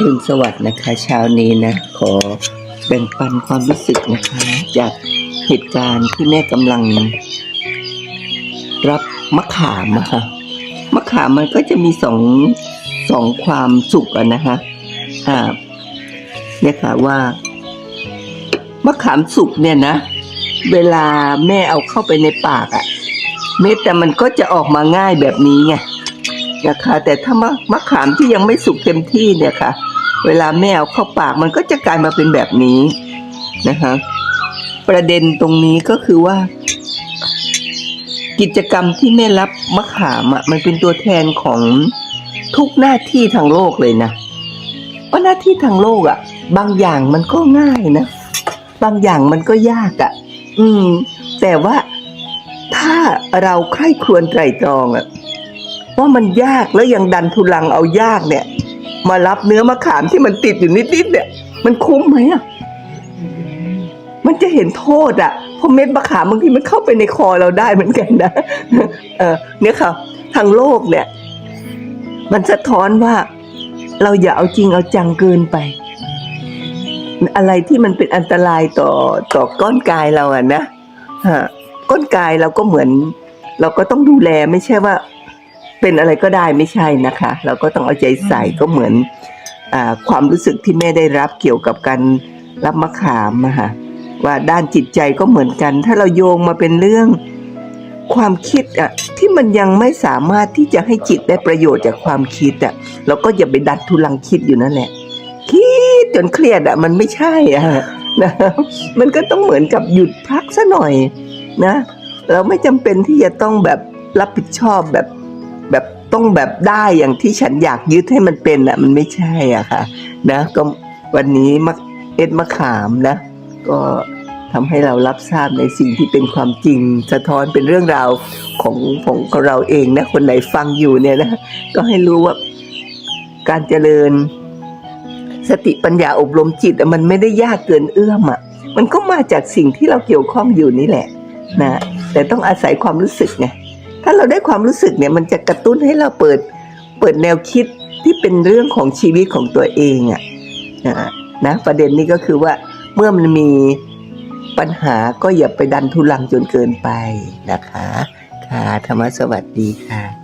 รุณสวัสดิ์นะคะเช้านี้นะขอแบ่งปันความรู้สึกนะคะ จากเหตุการณ์ที่แม่กำลัง รับมะขามะค่ะมะขามมันก็จะมีสองสองความสุขอะนะคะอ่าเนี่ยค่ะว่ามะขามสุกเนี่ยนะ เวลาแม่เอาเข้าไปในปากอะเม็ดแต่มันก็จะออกมาง่ายแบบนี้ไง นะคะ แต่ถ้ามะมะขามที่ยังไม่สุกเต็มที่เนี่ยค่ะ เวลาแม่เอาเข้าปากมันก็จะกลายมาเป็นแบบนี้นะคะ ประเด็นตรงนี้ก็คือว่า กิจกรรมที่แม่รับมะขามอะมันเป็นตัวแทนของทุกหน้าที่ทางโลกเลยนะว่าหน้าที่ทางโลกอะ บางอย่างมันก็ง่ายนะ บางอย่างมันก็ยากอะ อืม แต่ว่าถ้าเราใคร่ครวญไตรตรองอะ ว่ามันยากแล้วยังดันทุลังเอายากเนี่ย มารับเนื้อมะขามที่มันติดอยู่นิดๆเนี่ย มันคุ้มไหมอะมันจะเห็นโทษอะเพราะเม็ดมะขามบางทีมันเข้าไปในคอเราได้เหมือนกันนะเออเนี่ยค่ะ ทางโลกเนี่ย มันสะท้อนว่าเราอย่าเอาจริงเอาจังเกินไป อะไรที่มันเป็นอันตรายต่อต่อก้อนกายเราอะนะฮะก้อนกายเราก็เหมือน เราก็ต้องดูแลไม่ใช่ว่า เป็นอะไรก็ได้ไม่ใช่นะคะ เราก็ต้องเอาใจใส่ก็เหมือนอาความรู้สึกที่แม่ได้รับเกี่ยวกับการรับมะขามอะค่ะว่าด้านจิตใจก็เหมือนกัน ถ้าเราโยงมาเป็นเรื่องความคิดอะที่มันยังไม่สามารถที่จะให้จิตได้ประโยชน์จากความคิดอะเราก็อย่าไปดัดทุลังคิดอยู่นั่นแหละ คิดจนเครียดอะมันไม่ใช่อะนะมันก็ต้องเหมือนกับหยุดพักซะหน่อยนะ เราไม่จำเป็นที่จะต้องแบบรับผิดชอบแบบ แบบต้องแบบได้อย่างที่ฉันอยากยึดให้มันเป็นอะ มันไม่ใช่อะค่ะ นะ ก็วันนี้มะเอ็ดมะขามนะ ก็ทำให้เรารับทราบในสิ่งที่เป็นความจริง สะท้อนเป็นเรื่องราวของของของเราเองนะ คนไหนฟังอยู่เนี่ยนะ ก็ให้รู้ว่าการเจริญ สติปัญญาอบรมจิตอะมันไม่ได้ยากเกินเอื้อมอะ มันก็มาจากสิ่งที่เราเกี่ยวข้องอยู่นี่แหละ นะ แต่ต้องอาศัยความรู้สึกไง ถ้าเราได้ความรู้สึกเนี่ยมันจะกระตุ้นให้เราเปิดเปิดแนวคิดที่เป็นเรื่องของชีวิตของตัวเองอะนะนะประเด็นนี้ก็คือว่าเมื่อมันมีปัญหาก็อย่าไปดันทุลังจนเกินไปนะคะ ค่ะธรรมสวัสดีค่ะ